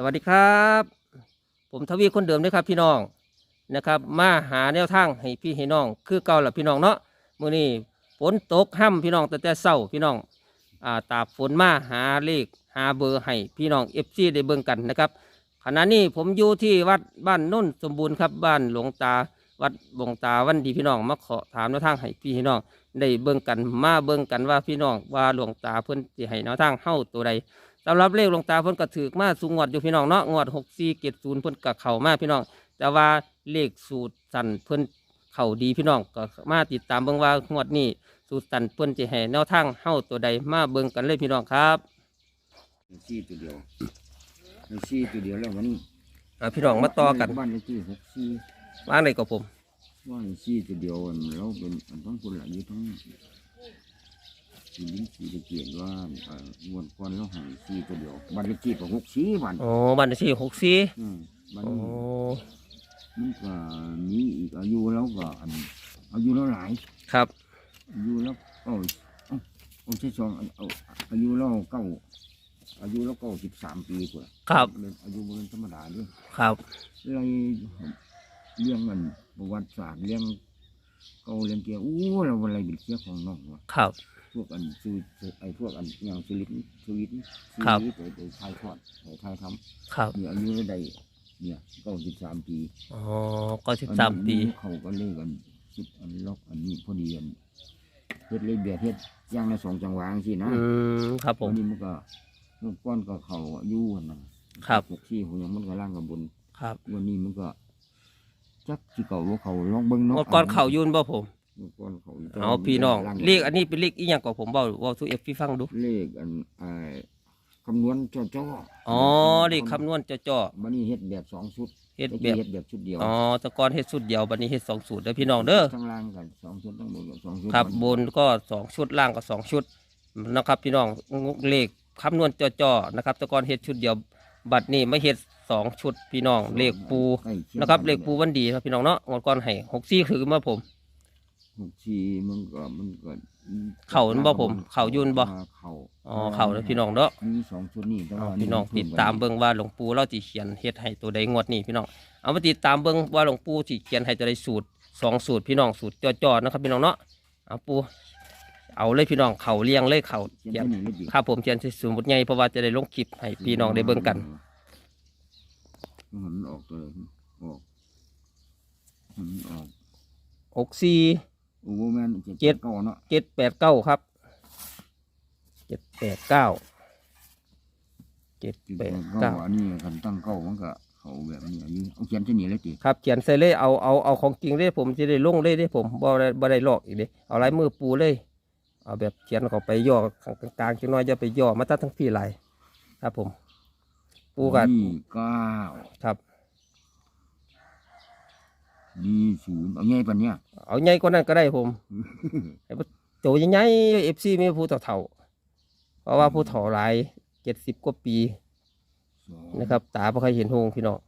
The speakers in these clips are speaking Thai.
สวัสดีครับ ผมทวีคนเดิมนะครับพี่น้องนะครับ มาหาแนวทางให้พี่ให้น้อง คือเก่าละพี่น้องเนาะมื้อนี้ฝนตกห้ำพี่น้องแต่แต่เศร้าพี่น้องอ่าตาฝนมาหาเลขหาเบอร์ให้พี่น้องเอฟซีได้เบิ่งกันนะครับขณะนี้ผมอยู่ที่วัดบ้านโน้นสมบูรณ์ครับบ้านหลวงตาวัดหลวงตาวันดีพี่น้องมาขอถามแนวทางให้พี่ให้น้อง ได้เบิ่งกันมาเบิ่งกันว่าพี่น้องว่าหลวงตาเพิ่นสิให้แนวทางเฮาตัวใดสำหรับเลขหลวงตาเพิ่นก็ถือมาสูงงวดอยู่พี่น้องเนาะงวดหกสี่เจ็ดศูนย์เพิ่นก็เข้ามาพี่น้อง แต่ว่าเลขสูตรสันเพิ่นเข้าดีพี่น้องก็มาติดตามเบิ่งว่างวดนี้สูตรสันเพิ่นจะให้แนวทางเฮาตัวใดมาเบิ่งกันเลยพี่น้องครับซี่ตัวเดียวในซี่ตัวเดียวแล้ววันนี้อ่าพี่น้องมาต่อกันบ้านเลขที่หกซี่ว่างเลยกับผม ว่าในซี่ตัวเดียวอันเราเป็นอันทั้งคนหลายอยู่ทั้งสีลิ้นสีตะเกียนว่าเอ่องวดก่อนเราใหายซี่ตัวเดียวบ้านเลขที่ก็หกซี่บ้านโอ้บ้านเลขที่หกสี่อืมบ้านโอ้นี้มันก็มีอีกอายุแล้วก็อันอายุเราหลายครับอายุแล้วเก้าเอ้าเอาใช่สองเอาเอาอายุเราเก้าอายุเราเก้าสิบสามปีกว่าครับอายุมันธรรมดาด้วยครับเลยเรื่องมัน ประวัติศาสตร์เรื่องเก่าเรื่องเกี่ยวอู้เราอะไรเป็นเกี่ยวของน้องวะครับ พวกอันซื้อไอ้พวกอันอย่างสลิปสวิตครับไปไปถ่ายทอดไปถ่ายทครับำเนี่ยอายุระใดเนี่ยเก้าสิบสามปีอ๋อก็สิบสามปี อันนี้เขาก็เล่กันสิบอันล็อกอันนี้พอดีอันเฮ็ดเลยแบบเฮ็ดอย่างละสองจังหวะสินะอืมครับผมอันนี้มันก็เมื่อก้อนก็เขาอายุอันนั้นครับ หกที่หัวยังมันก็ล่างกับบน ครับ วันนี้มันก็ จักที่เก่าว่าเขาลองเบิ้งเนาะงวดก่อนเขายุนบ่ผม งวดก่อนเขาเอาพี่น้องเลขอันนี้เป็นเลขอีหยังก็ผมเว้าเว้าสู่ FC ฟังดู เลขอันไอ้คำนวณจ่อจ่อๆอ๋อเลขคำนวณจ่อบันนี้เฮ็ดแบบสองชุดๆเฮ็ดตะแบกี้บเฮ็ดแบบชุดเดียวอ๋อแตะกอนเฮ็ดสุดเดียวบัดนี้เฮ็ดสองสูตรเด้อพี่น้องเด้อทั้งล่างกันสองชุดทั้งบนก็สองชุดครับบนก็สองชุดล่างก็สองชุดนะครับ พี่น้องเลขคำนวณจ่อๆนะครับแตะกอนเฮ็ดชุดเดียวบัดนี้ไม่เฮ็ด สองชุดพี่น้องเลขปูใกล้คียงนะครับเลขปูวันดีครับพี่น้องเนาะงวดก่อนให้หกซี่คือมาผมหกทีมันก็มันก็เข้ามันบ่ผม เข้ายุ่นบ่เข้าอ๋อเขาเด้อพี่น้องเนาะมีสองชุดนี่แต่เอาว่าพี่น้องติดตามเบิ่งว่าหลวงปู่เราสิเขียนเฮ็ดให้ตัวใดงวดนี้พี่น้องเอามาติดตามเบิ่งว่าหลวงปู่สิเขียนให้ตัวใดสูตรสองสูตรพี่น้องสูตรจ่อๆนะครับพี่น้องเนาะเอาปูเอาเลยพี่น้องเขาเลี้ยงเลยเขาเขียนเขียนที่นี่ไม่ดีครับผมเขียนสมุดใหญ่เพราะว่าจะได้ลงคลิปให้พี่น้องได้เบิ่งกัน มันออกตัวเลยออกมันออกหกสี่โอ้โหแม่นเจ็ดเก้าเนาะเจ็ดแปดเก้าครับเจ็ดแปดเก้าเจ็ดเจ็ดแปแปดดเก้าเก้าอันนี้คันตั้งเก้ามันก็เขาแบบนี้อันนี้เอาเขียนที่นี่เลยติครับเขียนใส่เลยเอาเอาเอาของจริงเลยผมจะได้ลงเลยเด้ผมบ่ได้บ่ได้ลอกอีกเด้เอาลายมือปูเลย เอาแบบเขียนเข้าไปย่อข้างกลางๆจังน้อยจะไปย่อมาตัดทั้งพี่หลายครับผม ปูกันนี่เก้าครับนี่ศูนย์เอาไงปันเนี้ยเอาใหญ่กว่านั้นก็ได้ผมไอ้บ่โตใหญ่ๆเอฟซีมีผู้เฒ่าๆเพราะว่าผู้เฒ่าหลายเจ็ดสิบกว่าปีสองนะครับ ตาบ่เคยเห็นหงพี่น้อง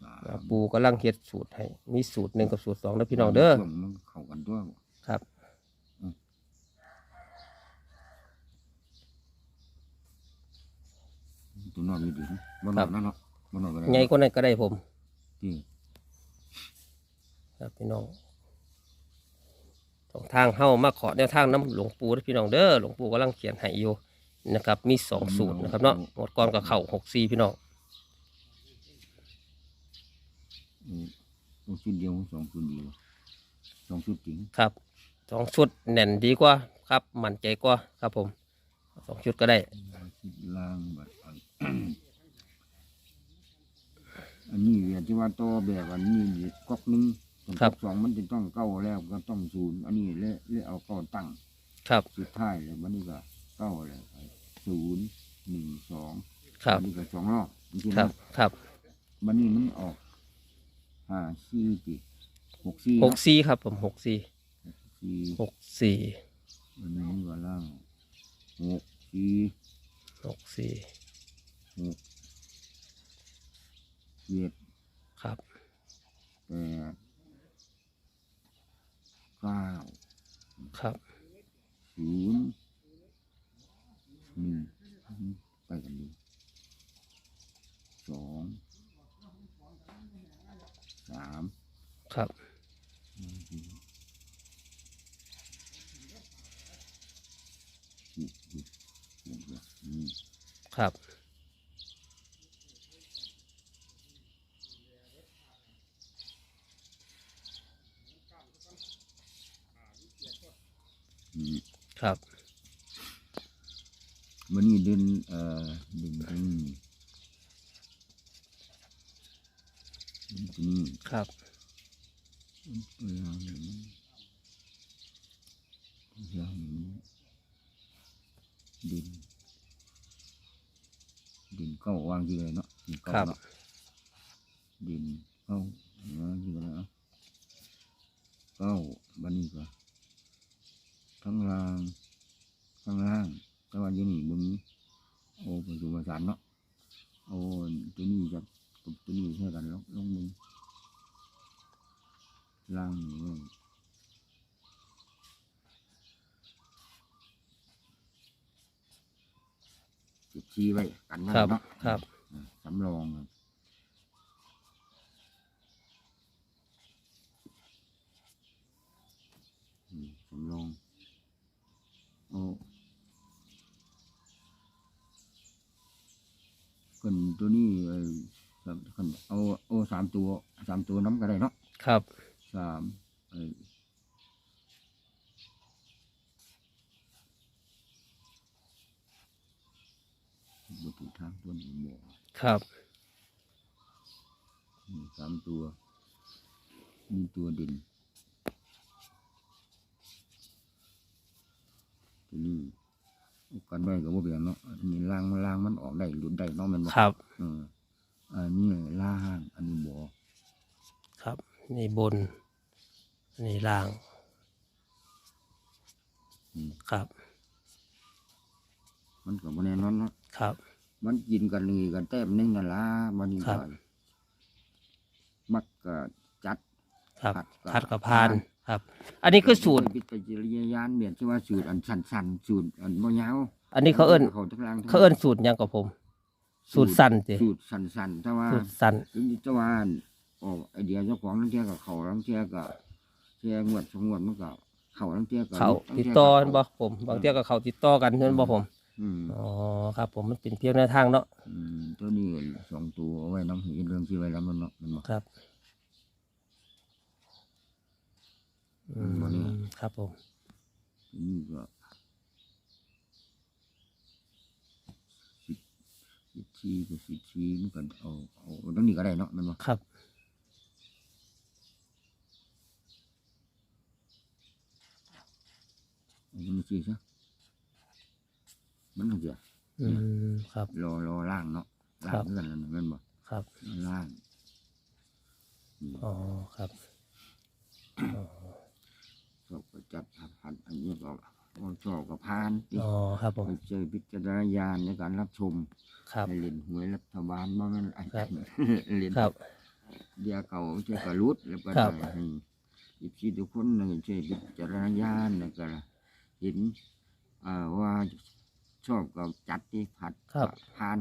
สามอ่าปูกำลังเฮ็ดสูตรให้ มีสูตรหนึ่งกับสูตรสองนะพี่น้องเด้อช่วมันเข้ากันตัวครับ ตัวนอกนี่ดีบนนอกนั่นเนาะบนนอกก็ได้ใหญ่กว่านั้นก็ได้ผมที่ครับพี่น้องสองทางเข้ามาขอแนวทางน้ำหลวงปู่นะพี่น้องเด้อหลวงปู่กำลังเขียนให้อยู่นะครับ มีสองสูตรนะครับเนาะหมดก่อนกับเข่าหกสี่พี่น้องอืมต้องชุดเดียวสองชุดเดียวสองชุดจริงครับสองชุดแน่นดีกว่าครับ มั่นใจกว่าครับผมสองชุดก็ได้ชุดล่างแบบ อันอันนี้เวียนที่ว่าโตแบบอันนี้ก๊อกหนึงส่วนครับก๊อกสองมันจะต้องเก้าแล้วก็ต้องศูนย์อันนี้เละเละเอาเก้าตั้ง ครับ สุดท้ายเลยวันนี้ก็เก้าเลยศูนย์หนึ่งสองครับวันนี้ก็สองรอบจริงๆครับ ครับวันนี้มันออกห้าสี่ปีหกสี่หกสี่ครับ ผมหกสี่สี่หกสี่วันนี้มันก็ล่างหกสี่หกสี่ หเจ็ดครับ แปดเก้าครับศูนย์หนึ่งไปกันดูสองสามครับครับ มันนี่ดินเอ่อดินตรงนี้ดินตรงนี้ครับเวลาหนึ่งเวลาหนึ่ดิน ดินก้าวางที่เลยเนาะดินก้าครับเนาะดินเก้าวางที่เลยเนาะเก้าบันนี้ก็ข้างล่างข้างล่าง แต่ว่าอยู่นี่บนนี้โอ้ปัจจุบันสารเนาะโอ้ตัวนี้จะกับตัวนี้ใช่กันลงลงมือล่างนี่เลยจิตชี้ไว้กันไว้ครับเนาะครับอ่าสำรองครับอืมสำรองโอ้คนตัวนี้เอ่อสามคันเอาเอาสาม ตัวสามตัวน้ำก็ได้เนาะครับ สามเอ้ยบถูกทางตัวนี้หมอครับ นี่สามตัวมีตัวเด่นตัวนี้เอากันไว้กับว่าเบียงเนาะอันนี้ล่างล่างมันออกได้หลุดได้เนาะแมันบ่ครับ เอออันนี้ล่างอันนี้บ่ครับ นี่บน นี่ล่าง อืม ครับ มันก็บ่แน่นอนเนาะครับ มันกินกันนี่กันแต้มหนึงนั่นล่ะมันนี่ครัก็บ มักก็จัด ครับขัดกับคัดกับพานพาน ครับ อันนี้คือสูตรวิจารยานเมียนที่ว่าสูตรอันสั้นๆสูตรอันบ่ยาวอันนี้เขาเอิ้นเขาทั้งล่างทั้งเขาเอิ้นสูตรหยังกับผม สูตรสั้นสิสูตรสั้นๆแต่ว่าสูตรสั้น ถึงจะว่า ออกไอเดียเจ้าของลังเทียกับเขาลังเทียกับเทียงวดสองงวดมันก็เขาลังเทียกับเขาติดต่อบ่ผมบางเที่ยกับเขาติดต่อกันนั่นบ่ผมอืมอ๋อครับ ผมมันเป็นเพียงแนวทางเนาะอืมตัวนี้สองตัวเอาไว้น้ำเห็นเรื่องที่ไว้แล้วมันเนาะมันบอกครับอืบ่นี่มครับผมตัวนี้ก็สิบสิบชีกับสิบชีมันก็เอาเอาเอาตรงนี้ก็ได้เนาะมันบอกครับ เอาตรงนี้ชีซะมันก็จะอืมครับ รอรอล่างเนาะล่าครังบเพื่อนนั่นน่ะแมันบอกครับล่างอืมอ๋อครับอ๋อชอบก็จับหันอันนี้ก็ว่าชอบก็พานที่อ๋อครับผมไปเจอพิจารณญาณในการรับชมครับในเล่นหวยรัฐบาลว่ามันอันครับเล่นครับเดียเก่าเจอกระลุดแล้วก็ครับได้ให้อีกทีทุกคนนึงใช้พิจารณญาณแล้วก็ เห็นอ่าว่าชอบก็จัดที่ผัดครับพาน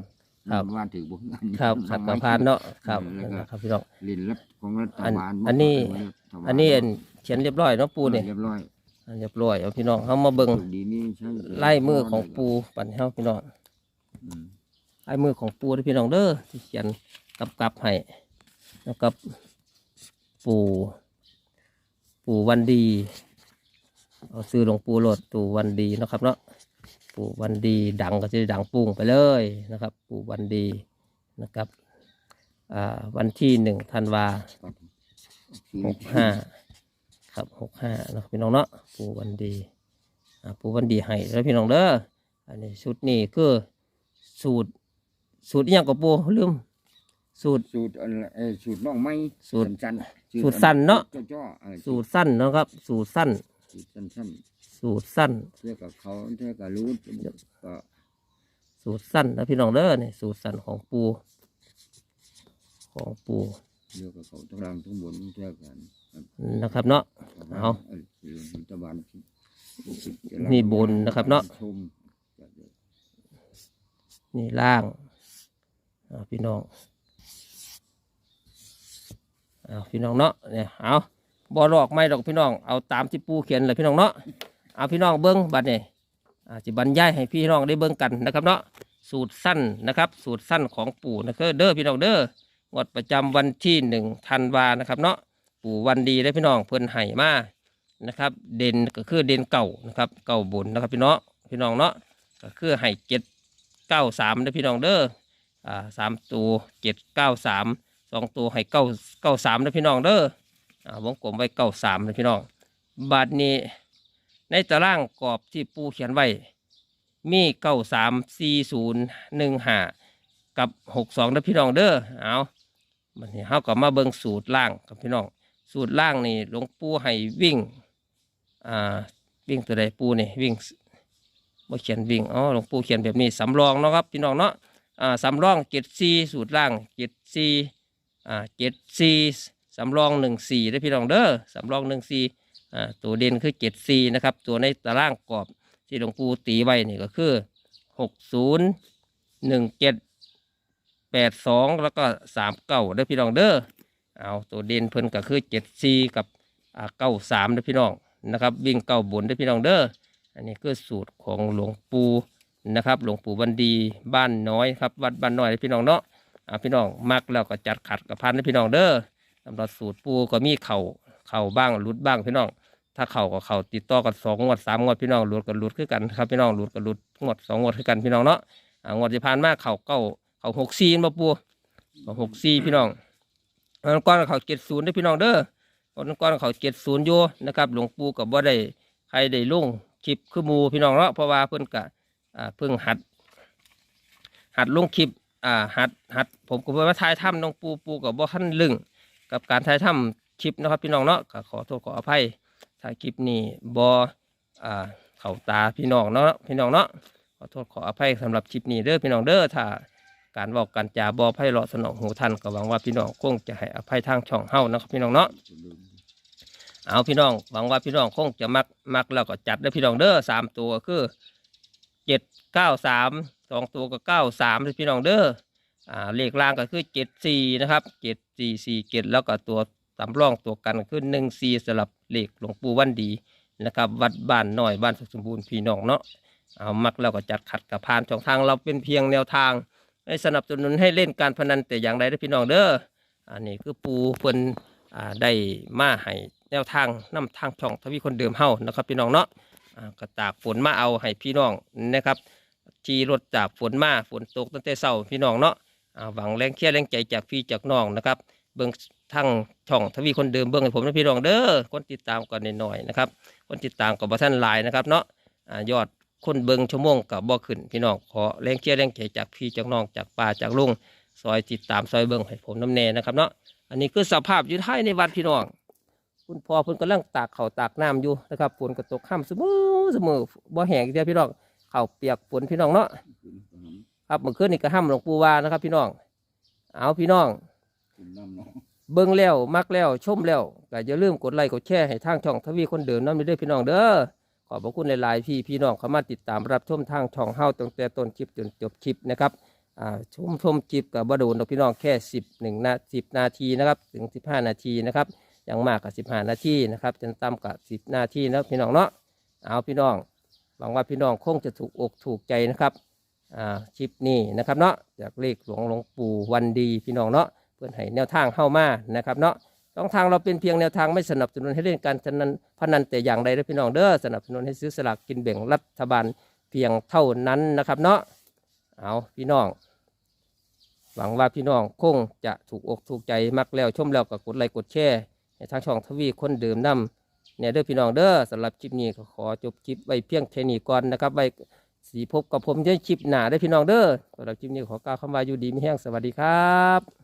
ครับ ว่าถือบุญครับขัดกับพานเนาะครับแล้วนั่นก็แหละครับพี่น้องเล่นรัฐของรัฐอันบาลอันนี้บ่เข้าไปรัฐบาลอันนี้ อันเขียนเรียบร้อยเนาะปูเนี่ยเรียบร้อยอันเรียบร้อยเอาพี่น้องเขามาเบิ่งสุขดีนี่ใช่ไล่มือของปูปั่นให้เฮาพี่น้องอืม ไอ้มือของปูที่พี่น้องเด้อที่เขียนกับกับให้แล้วกับปูปูวันดี เอาซื้อหลวงปูโหลดปูวันดีเนาะครับเนาะปูวันดีดังก็จะดังปุ้งไปเลยนะครับ ปูวันดีนะครับอ่าวันที่หนึ่งธันวาหกห้าครับหกห้าเนาะพี่น้องเนาะปูวันดีอ่าปูวันดีให้แล้วพี่น้องเด้ออันนี้ชุดนี้คือสูตร สูตรอหยังกับปูลืมสูตรสูตรอะไรเอ่อสูตรน้องไม้สูตรสั้นๆสูตรสั้นเนาะจ้อๆเออสูตรสั้นเนาะครับ สูตรสั้น สูตรสั้นสูตรสั้น ๆเทียบกับเขาเทียบกับรู้ก็สูตรสั้นนะพี่น้องเด้อนี่สูตรสั้นของปู ของปูเทียบกับเขาทั้งล่างทั้งบนเทียบกันนะครับเนาะ เอาเออเรื่องรัฐบาลนี่บนนะครับเนาะ ชมนี่ล่างอ่าพี่น้องเอาพี่น้องเนาะเนี่ยเอา บอลอกไม่ดอกพี่น้องเอาตามที่ปูเขียนเลยพี่น้องเนาะเอาพี่น้องเบิ้งบัดนี่อาจิบรรยายให้พี่น้องได้เบิ้งกันนะครับเนาะสูตรสั้นนะครับ สูตรสั้นของปู่นะครับเด้อพี่น้องเด้องวดประจำวันที่หนึ่งธันวานะครับ เนาะปู่วันดีได้พี่น้องเพิ่นไห้มานะครับ เด่นก็คือเด่นเก่านะครับ เก่าบนนะครับพี่น้องพี่น้องเนาะก็คือไห้เจ็ดเก้าสามได้พี่น้องเด้ออ่าสามตัวเจ็ดเก้าสามสองตัวให้เก้าเก้าสามนะพี่น้องเด้อ วงกลมไว้เก้าสามนะพี่น้องบาทนี้ในตารางกรอบที่ปูเขียนไว้ มีเก้าสามสี่ศูนย์หนึ่งห้ากับหกสองนะพี่น้องเด้อเอามันนี้เขาก็มาเบิ่งสูตรล่างกับพี่น้อง สูตรล่างนี่หลวงปู่ให้วิ่งอ่าวิ่งตัวใดปูนี่วิ่งบ่เขียนวิ่งอ๋อหลวงปู่เขียนแบบนี้สำรองเนาะครับพี่น้องเนาะอ่าสำรองเจ็ดสี่สูตรล่างเจ็ดสี่อ่าเจ็ดสี่ สำรองหนึ่งสี่ได้พี่น้องเด้อสำรองหนึ่งสี่อ่าตัวเด่นคือเจ็ดสี่นะครับ ตัวในตารางกรอบที่หลวงปู่ตีไว้นี่ก็คือหกศูนย์หนึ่งเจ็ดแปดสองแล้วก็สามเก้าได้พี่น้องเด้อเอาตัวเด่นเพิ่นก็คือเจ็ดสี่กับเก้าสามได้พี่น้องนะครับวิ่งเก้าบนได้พี่น้องเด้ออันนี้คือสูตรของหลวงปู่นะครับ หลวงปู่บันดีบ้านน้อยครับวัดบ้านน้อยเด้พี่น้องเนาะอ่าพี่น้องมักแล้วก็จัดขัดกับพันให้พี่น้องเด้อ สำหรับสูตรปูก็มีเข่าเข่าบ้างหลุดบ้างพี่น้อง ถ้าเข่ากับเข่าติดต่อกันสองงวดสามงวดพี่น้องหลุดกับหลุดคือกันครับพี่น้องหลุดกับหลุดงวดสองงวดคือกันพี่น้องเนาะอ่างวดที่ผ่านมาเข่าเก้าเข่าหกซีนมาปูเข่าหกซีพี่น้องวันก่อนเข่าเจ็ดศูนย์ได้พี่น้องเด้อวันก่อนเข่าเจ็ดศูนย์อยู่นะครับ หลวงปู่กับว่าได้ใครได้ลงคลิปคือมูพี่น้องเนาะเพราะว่าเพิ่นกะอ่าเพิ่งหัด หัดลงคลิปอ่าหัดหัด ผมก็ว่าถ่ายทำน้องปูปูกับบ่ขั้นลึง กับการถ่ายทำคลิปนะครับพี่น้องเนาะก็ขอโทษขออภัยถ่ายคลิปนี้บ่อ่าเข้าตาพี่น้องเนาะพี่น้องเนาะขอโทษขออภัยสำหรับคลิปนี้เด้อพี่น้องเด้อถ้าการบอกการจาบ่ไพเราะสนองหูท่านก็หวังว่าพี่น้องคงจะให้อภัยทางช่องเฮานะครับพี่น้องเนาะเอาพี่น้องหวังว่าพี่น้องคงจะมักมักแล้วก็จัดได้อพี่น้องเด้อสามตัวคือเจ็ดเก้าสามสองตัวก็เก้าสามพี่น้องเด้อ อ่าเลขล่างก็คือเจ็ดสี่นะครับเจ็ดสี่สี่เจ็ดแล้วก็ตัวสำรองตัวกันคือหนึ่งสี่สลับเลขหลวงปู่วันดีนะครับ วัดบ้านหน้อยบ้านสุขสมบูรณ์พี่น้องเนาะเอามักแล้วก็จัดขัดกับพานช่องทางเราเป็นเพียงแนวทางให้สนับสนุนให้เล่นการพนันแต่อย่างใดเด้พี่น้องเด้ออันนี้คือปูเพิ่นอ่าได้มาให้แนวทางนำทางช่องทวีคนเดิมเฮานะครับ พี่น้องเนาะอ่ากระตากฝนมาเอาให้พี่น้องนะครับขี่รถจากฝนมาฝนตกตั้งแต่เช้าพี่น้องเนาะ หวังแรงเชียร์แรงใจจากพี่จากน้องนะครับ เบิ่งทางช่องทวีคนเดิมเบิ่งให้ผมนะพี่น้องเด้อคนติดตามก่อนหน่อยๆนะครับ คนติดตามกับบ่ท่านหลายนะครับเนาะยอดคนเบิ่งชั่วโมงกับบ่ขึ้นพี่น้องขอแรงเชียร์แรงใจจากพี่จากน้องจากป้าจากลุงซอยติดตามซอยเบิ่งให้ผมน้ำแน่นะครับเนาะอันนี้คือสภาพอยู่ท้ายในวัดพี่น้องคุณพ่อเพิ่นกำลังตากเข่าตากน้ำอยู่นะครับฝนก็ตกค่ำเสมอเสมอบ่แห้งเดียวพี่น้องเข้าเปียกฝนพี่น้องเนาะ ครับเมื่อคืนนี่ก็ห้ำหลวงปู่ว่านะครับ พี่น้อง เอาพี่น้อง เบิ่งแล้วมักแล้วชมแล้วก็อย่าลืมกดไลค์กดแชร์ให้ทางช่องทวีคนเดิมน้ำนี้ด้วยพี่น้องเด้อขอบพระคุณหลายๆพี่พี่น้องเข้ามาติดตามรับชมทางช่องเฮาตั้งแต่ต้นคลิปจนจบคลิปนะครับอ่าชมชมคลิปกับบโดนดอกพี่น้องแค่สิบหนึ่งนาสิบนาทีนะครับถึงสิบห้านาทีนะครับอย่างมากกับสิบห้านาทีนะครับจนต่ำกับสิบนาทีนะพี่น้องเนาะเอาพี่น้องหวังว่าพี่น้องคงจะถูกอกถูกใจนะครับ อ่าคลิปนี้นะครับเนาะจากเลขหลวงหลวงปู่วันดีพี่น้องเนาะเพื่อนให้แนวทางเข้ามานะครับเนาะต้องทางเราเป็นเพียงแนวทางไม่สนับสนุนให้เล่นการพนันพนันแต่อย่างใดเด้อพี่น้องเด้อสนับสนุนให้ซื้อสลากกินแบ่งรัฐบาลเพียงเท่านั้นนะครับเนาะเอาพี่น้อง หวังว่าพี่น้องคงจะถูกอกถูกใจมักแล้วชมแล้วก็กดไลค์กดแชร์ให้ทางช่องทวีคนเดิมนำเนี่ยเด้อพี่น้องเด้อสำหรับคลิปนี้ขอจบคลิปไว้เพียงแค่นี้ก่อนนะครับไว้ สีพบกับผมในคลิปหน้าได้พี่น้องเด้อสำหรับคลิปนี้ขอกล่าวคำว่าอยู่ดีไม่แห้งสวัสดีครับ